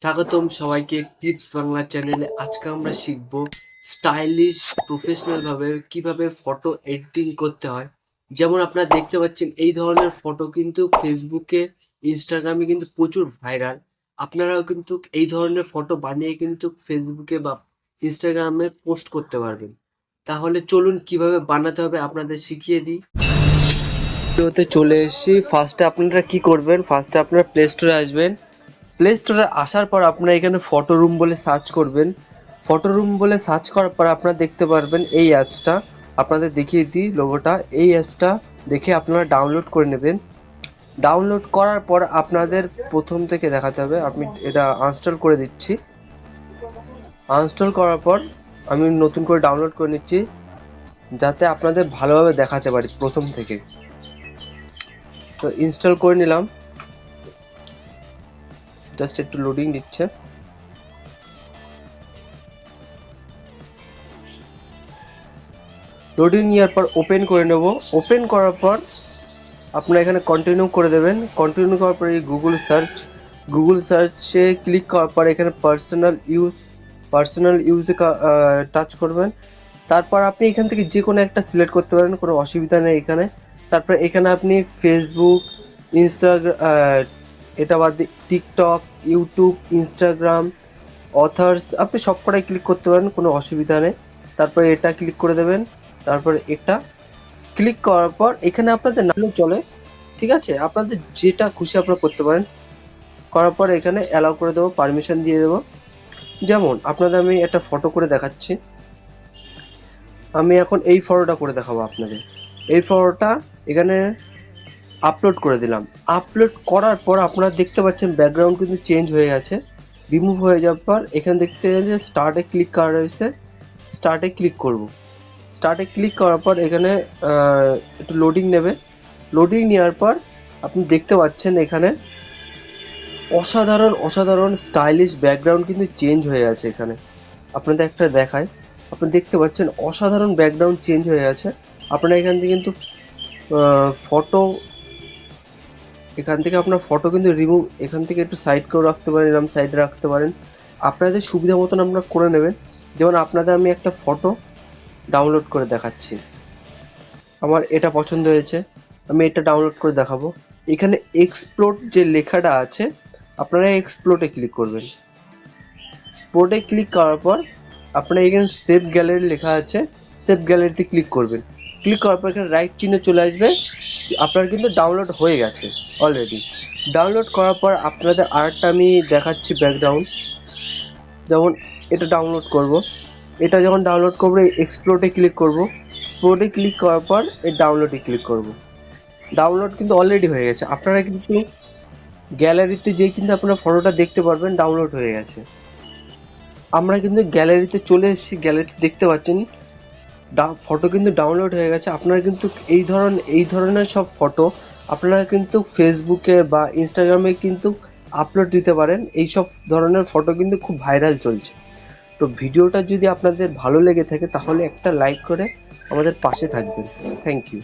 স্বাগতম সবাইকে টিপস বাংলা চ্যানেলে। আজকে আমরা শিখব স্টাইলিশ, প্রফেশনাল ভাবে কীভাবে ফটো এডিটিং করতে হয়। যেমন আপনারা দেখতে পাচ্ছেন, এই ধরনের ফটো কিন্তু ফেসবুকে ইনস্টাগ্রামে কিন্তু প্রচুর ভাইরাল আপনারাও কিন্তু এই ধরনের ফটো বানিয়ে কিন্তু ফেসবুকে বা ইনস্টাগ্রামে পোস্ট করতে পারবেন। তাহলে চলুন কীভাবে বানাতে হবে আপনাদের শিখিয়ে দিই। ভিডিওতে চলে এসেছি। ফার্স্টে আপনারা কি করবেন? ফার্স্টে আপনারা প্লে স্টোরে আসবেন। প্লে স্টোরে আসার পর আপনারা এখানে ফটো রুম বলে সার্চ করবেন। ফটো রুম বলে সার্চ করার পর আপনারা দেখতে পারবেন এই অ্যাপসটা আপনাদের দেখিয়ে দিই লোগোটা এই অ্যাপসটা দেখে আপনারা ডাউনলোড করে নেবেন। ডাউনলোড করার পর আপনাদের প্রথম থেকে দেখাতে হবে। আমি এটা আনস্টল করে দিচ্ছি। আনস্টল করার পর আমি নতুন করে ডাউনলোড করে নিচ্ছি, যাতে আপনাদের ভালোভাবে দেখাতে পারি প্রথম থেকে। তো ইনস্টল করে নিলাম। জাস্ট একটু লোডিং দিচ্ছে। লোডিং নেওয়ার পর ওপেন করে নেব। ওপেন করার পর আপনারা এখানে কন্টিনিউ করে দেবেন। কন্টিনিউ করার পর এই গুগল সার্চ গুগল সার্চে ক্লিক করার পর এখানে পার্সোনাল ইউজ পার্সোনাল ইউজে টাচ করবেন। তারপর আপনি এখান থেকে যে কোনো একটা সিলেক্ট করতে পারেন, কোনো অসুবিধা নেই এখানে। তারপর এখানে আপনি ফেসবুক ইনস্টাগ্রাম এটা বাদ টিকটক ইউটিউব ইনস্টাগ্রাম অথার্স আপনি সব কটাই ক্লিক করতে পারেন, কোনো অসুবিধা নেই। তারপরে এটা ক্লিক করে দেবেন, তারপরে এটা ক্লিক করার পর এখানে আপনাদের নামও চলে, ঠিক আছে? আপনাদের যেটা খুশি আপনারা করতে পারেন। করার পর এখানে অ্যালাউ করে দেবো পারমিশন দিয়ে দেবো। যেমন, আপনাদের আমি একটা ফটো করে দেখাচ্ছি। আমি এখন এই ফটোটা করে দেখাবো আপনাদের। এই ফটোটা এখানে আপলোড করে দিলাম। আপলোড করার পর আপনারা দেখতে পাচ্ছেন ব্যাকগ্রাউন্ড কিন্তু চেঞ্জ হয়ে গেছে। রিমুভ হয়ে যাওয়ার পর এখানে দেখতে যে স্টার্টে ক্লিক করা রয়েছে। স্টার্টে ক্লিক করব। স্টার্টে ক্লিক করার পর এখানে একটু লোডিং নেবে। লোডিং নেওয়ার পর আপনি দেখতে পাচ্ছেন এখানে অসাধারণ অসাধারণ স্টাইলিশ ব্যাকগ্রাউন্ড কিন্তু চেঞ্জ হয়ে আছে এখানে। আপনাদের একটা দেখায় আপনি দেখতে পাচ্ছেন অসাধারণ ব্যাকগ্রাউন্ড চেঞ্জ হয়ে আছে। আপনারা এখান থেকে কিন্তু ফটো এখান থেকে আপনার ফটো কিন্তু রিমুভ এখান থেকে একটু সাইড করে রাখতে পারেন এরকম সাইডে রাখতে পারেন। আপনাদের সুবিধা মতন আপনারা করে নেবেন। যেমন আপনাদের আমি একটা ফটো ডাউনলোড করে দেখাচ্ছি। আমার এটা পছন্দ হয়েছে, আমি এটা ডাউনলোড করে দেখাবো। এখানে এক্সপ্লোর যে লেখাটা আছে, আপনারা এক্সপ্লোরে ক্লিক করবেন। স্পোর্টে ক্লিক করার পর, আপনারা এখানে সেভ গ্যালারি লেখা আছে সেভ গ্যালারিতে ক্লিক করবেন। ক্লিক করার পর এখানে রাইট চিহ্ন চলে আসবে। আপনার কিন্তু ডাউনলোড হয়ে গেছে অলরেডি ডাউনলোড করার পর আপনাদের আরেকটা আমি দেখাচ্ছি ব্যাকগ্রাউন্ড যেমন এটা ডাউনলোড করব। এটা যখন ডাউনলোড করব এক্সপ্লোরে ক্লিক করব। এক্সপ্লোরে ক্লিক করার পর এই ডাউনলোডে ক্লিক করব। ডাউনলোড কিন্তু অলরেডি হয়ে গেছে। আপনারা কিন্তু গ্যালারিতে যেয়ে কিন্তু আপনারা ফটোটা দেখতে পারবেন ডাউনলোড হয়ে গেছে। আমরা কিন্তু গ্যালারিতে চলে এসেছি গ্যালারিতে দেখতে পাচ্ছেন। ফটো কিন্তু ডাউনলোড হয়ে গেছে। আপনারা কিন্তু এই ধরন এই ধরনের সব ফটো আপনারা কিন্তু ফেসবুকে বা ইনস্টাগ্রামে কিন্তু আপলোড দিতে পারেন। এই সব ধরনের ফটো কিন্তু খুব ভাইরাল চলছে। তো ভিডিওটা যদি আপনাদের ভালো লেগে থাকে, তাহলে একটা লাইক করে আমাদের পাশে থাকবেন। Thank you